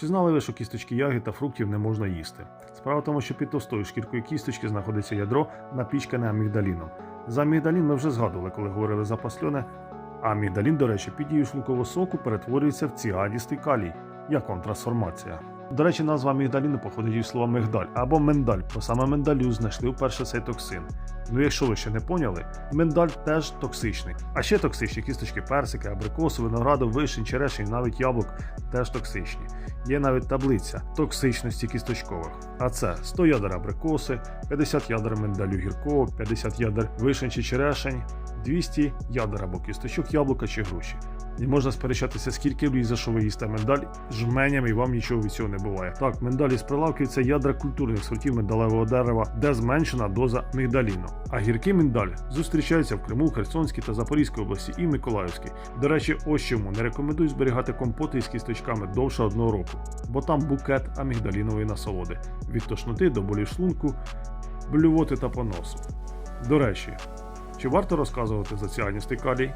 Чи знали ви, що кісточки ягід та фруктів не можна їсти? Справа в тому, що під товстою шкіркою кісточки знаходиться ядро, напічкане амігдаліном. За амігдалін ми вже згадували, коли говорили за пасльоне. А амігдалін, до речі, під дією шлункового соку перетворюється в ціадістий калій. Як вам трансформація? До речі, назва амігдаліну походить від слова мигдаль або миндаль, бо саме миндалю знайшли вперше цей токсин. Ну, якщо ви ще не поняли, миндаль теж токсичний. А ще токсичні кісточки персики, абрикосу, винограду, вишень, черешень, навіть яблук теж токсичні. Є навіть таблиця токсичності кісточкових. А це 100 ядер абрикоси, 50 ядер миндалю гіркого, 50 ядер вишень чи черешень, 200 ядер або кісточок яблука чи груші. І можна сперечатися, скільки влізе, що ви їсте миндаль жменями і вам нічого від цього не буває. Так, миндаль із прилавків це ядра культурних сортів миндалевого дерева, де зменшена доза мигдаліну. А гіркий миндаль зустрічається в Криму, Херсонській та Запорізькій області і Миколаївській. До речі, ось чому не рекомендую зберігати компоти із кісточками довше одного року, бо там букет амігдалінової насолоди від тошноти до болі шлунку, блювоти та поносу. До речі, чи варто розказувати за ціаністий калій?